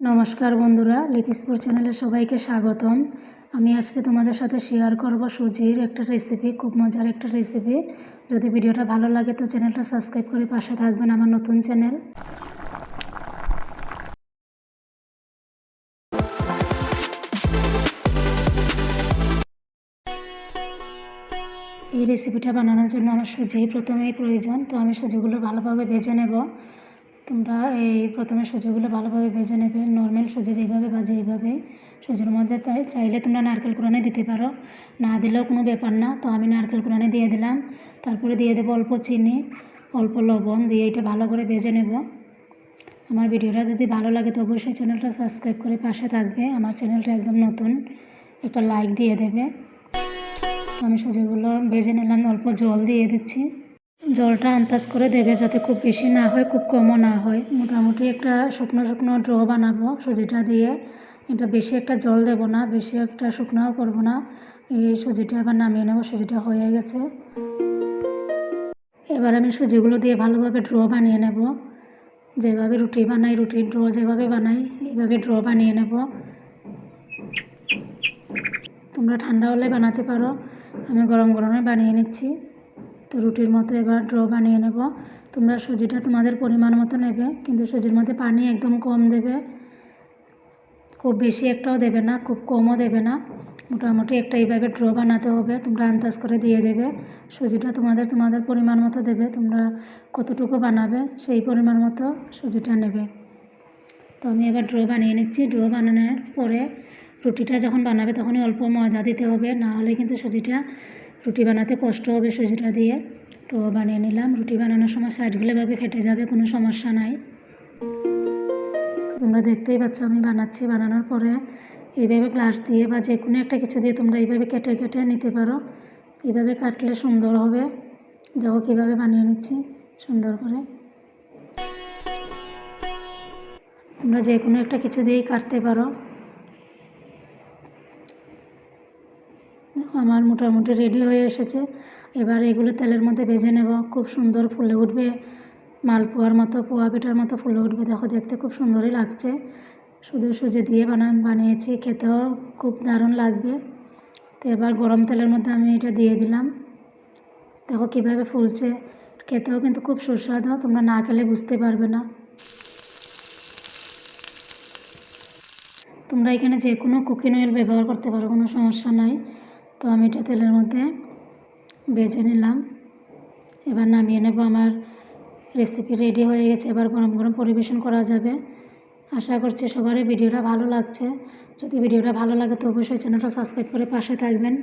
নমস্কার বন্ধুরা লিপিসপুর চ্যানেলে সবাইকে স্বাগতম। আমি আজকে তোমাদের সাথে শেয়ার করব সুজির একটা রেসিপি খুব মজার একটা রেসিপি যদি ভিডিওটা ভালো লাগে তো চ্যানেলটা সাবস্ক্রাইব করে পাশে থাকবেন আমার নতুন চ্যানেল এই রেসিপিটা বানানোর জন্য আমার সুজি প্রথমেই প্রয়োজন, তো আমি সুজিগুলো ভালোভাবে ভেজে নেব। তোমরা এই প্রথমে সুজিগুলো ভালোভাবে ভেজে নেবে নর্মাল সুজি যেভাবে ভাজে এইভাবে। সুজির মধ্যে চাইলে তোমরা নারকেল কুড়ানে দিতে পারো। না দিলেও কোনো ব্যাপার না, তো আমি নারকেল কুড়ানে দিয়ে দিলাম। তারপরে দিয়ে দেবো অল্প চিনি, অল্প লবণ দিয়ে এটা ভালো করে ভেজে নেব। আমার ভিডিওটা যদি ভালো লাগে তো অবশ্যই চ্যানেলটা সাবস্ক্রাইব করে পাশে থাকবে। আমার চ্যানেলটা একদম নতুন, একটা লাইক দিয়ে দেবে। আমি সুজিগুলো ভেজে নিলাম, অল্প জল দিয়ে দিচ্ছি। জলটা আন্দাজ করে দেবে যাতে খুব বেশি না হয়, খুব কমও না হয়। মোটামুটি একটা শুকনো শুকনো ড্র বানাবো সুজিটা দিয়ে। এটা বেশি একটা জল দেবো না, বেশি একটা শুকনোও করব না। এই সুজিটা আবার নামিয়ে নেব, সুজিটা হয়ে গেছে। এবার আমি সুজিগুলো দিয়ে ভালোভাবে ড্র বানিয়ে নেব। যেভাবে রুটি বানাই রুটির ড্র যেভাবে বানাই, এইভাবে ড্র বানিয়ে নেব। তোমরা ঠান্ডা হলে বানাতে পারো। আমি গরম গরমে বানিয়ে নিচ্ছি। তো রুটির মতো এবার ড্র বানিয়ে নেব। তোমরা সুজিটা তোমাদের পরিমাণ মতো নেবে, কিন্তু সুজির মধ্যে পানি একদম কম দেবে। খুব বেশি একটাও দেবে না, খুব কমও দেবে না। মোটামুটি একটা এইভাবে ড্র বানাতে হবে, তোমরা আন্দাজ করে দিয়ে দেবে। সুজিটা তোমাদের তোমাদের পরিমাণ মতো দেবে, তোমরা কতটুকু বানাবে সেই পরিমাণ মতো সুজিটা নেবে। তো আমি এবার ড্র বানিয়ে নিচ্ছি। ড্র বানানোর পরে রুটিটা যখন বানাবে তখনই অল্প ময়দা দিতে হবে, না হলে কিন্তু সুজিটা, রুটি বানাতে কষ্ট হবে সুজিটা দিয়ে। তো বানিয়ে নিলাম, রুটি বানানোর সময় সাইডগুলো এভাবে ফেটে যাবে, কোনো সমস্যা নাই। তোমরা দেখতেই পাচ্ছ আমি বানাচ্ছি, বানানোর পরে এইভাবে গ্লাস দিয়ে বা যে কোনো একটা কিছু দিয়ে তোমরা এইভাবে কেটে কেটে নিতে পারো। এইভাবে কাটলে সুন্দর হবে। দেখো কীভাবে বানিয়ে নিচ্ছি, সুন্দর করে। তোমরা যে কোনো একটা কিছু দিয়েই কাটতে পারো। দেখো, আমার মোটামুটি রেডি হয়ে এসেছে। এবার এগুলো তেলের মধ্যে ভেজে নেব। খুব সুন্দর ফুলে উঠবে। মালপোয়ার মতো, পোয়া পিঠার মতো ফুলে উঠবে। দেখো, দেখতে খুব সুন্দরই লাগছে। শুধু সুজি দিয়ে বানান বানিয়েছি, খেতেও খুব দারুণ লাগবে। তো এবার গরম তেলের মধ্যে আমি এটা দিয়ে দিলাম। দেখো, কীভাবে ফুলছে। খেতেও কিন্তু খুব সুস্বাদু। তোমরা না খেলে বুঝতে পারবে না। তোমরা এখানে যে কোনো কুকিং অয়েল ব্যবহার করতে পারো, কোনো সমস্যা নাই। তো আমি এটা তেলের মধ্যে ভেজে নিলাম। এবার নামিয়ে নেব। আমার রেসিপি রেডি হয়ে গেছে। এবার গরম গরম পরিবেশন করা যাবে। আশা করছি সবারই ভিডিওটা ভালো লাগছে। যদি ভিডিওটা ভালো লাগে তো অবশ্যই চ্যানেলটা সাবস্ক্রাইব করে পাশে থাকবেন।